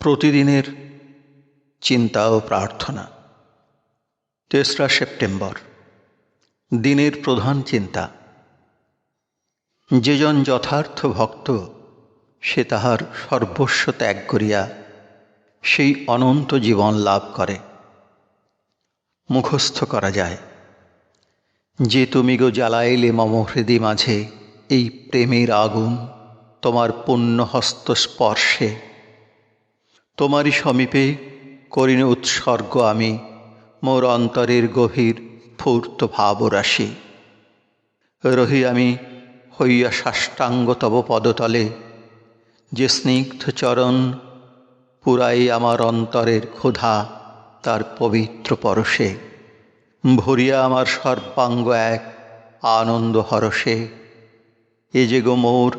প্রতিদিনের চিন্তা ও প্রার্থনা। তেসরা সেপ্টেম্বর, দিনের প্রধান চিন্তা। যেজন যথার্থ ভক্ত, সে তাহার সর্বস্ব ত্যাগ করিয়া সেই অনন্ত জীবন লাভ করে। মুখস্থ করা যায়, যে তুমি গো জ্বালাইলে মম হৃদি মাঝে, এই প্রেমের আগুন তোমার পুণ্য হস্ত স্পর্শে তোমারই সমীপে করিনে উৎসর্গ আমি, মোর অন্তরের গভীর ফুর্ত ভাবরাশি। রহি আমি হইয়া সাষ্টাঙ্গ তব পদতলে, যে স্নিগ্ধ চরণ পুরাই আমার অন্তরের ক্ষুধা তার পবিত্র পরশে। ভরিয়া আমার সর্বাঙ্গ এক আনন্দ হরষে, এ যে গো মোর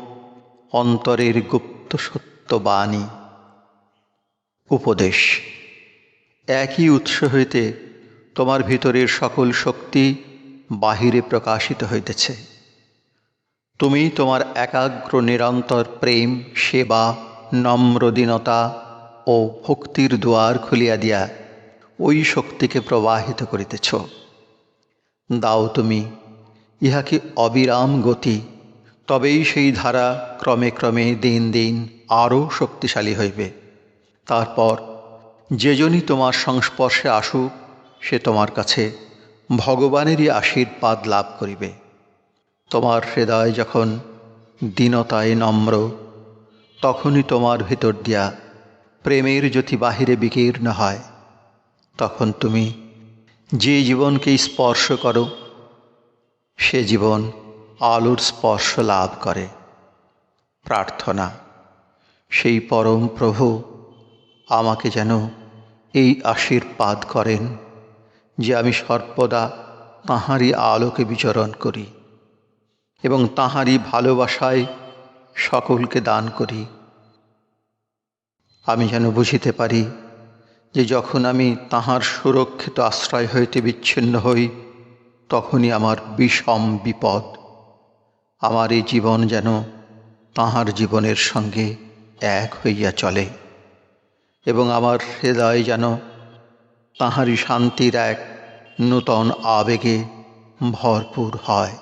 অন্তরের গুপ্ত সত্য বাণী। উপদেশ। একই উৎস হইতে তোমার ভিতরের সকল শক্তি বাহিরে প্রকাশিত হইতেছে। তুমি তোমার একাগ্র, নিরন্তর প্রেম, সেবা, নম্রদীনতা ও ভক্তির দুয়ার খুলিয়া দিয়া ওই শক্তিকে প্রবাহিত করিতেছ। দাও তুমি ইহাকে অবিরাম গতি, তবেই সেই ধারা ক্রমে ক্রমে দিন দিন আরও শক্তিশালী হইবে। তারপর যেজনই তোমার সংস্পর্শে আসুক, সে তোমার কাছে ভগবানেরই আশীর্বাদ লাভ করিবে। তোমার হৃদয় যখন দীনতায় নম্র, তখনই তোমার ভিতর দিয়া প্রেমের জ্যোতি বাহিরে বিকীর্ণ হয়। তখন তুমি যে জীবনকে স্পর্শ করো, সে জীবন আলোর স্পর্শ লাভ করে। প্রার্থনা। সেই পরম প্রভু আমাকে যেন এই আশীর্বাদ করেন যে আমি সর্বদা তাঁহারই আলোকে বিচরণ করি এবং তাঁহারই ভালোবাসায় সকলকে দান করি। আমি যেন বুঝিতে পারি যে যখন আমি তাহার সুরক্ষিত আশ্রয় হইতে বিচ্ছিন্ন হই, তখনই আমার বিষম বিপদ, আমার এই জীবন যেন তাহার জীবনের সঙ্গে এক হইয়া চলে। এবং আমার হৃদয় যেন তাহারই শান্তির এক নূতন আবেগে ভরপুর হয়।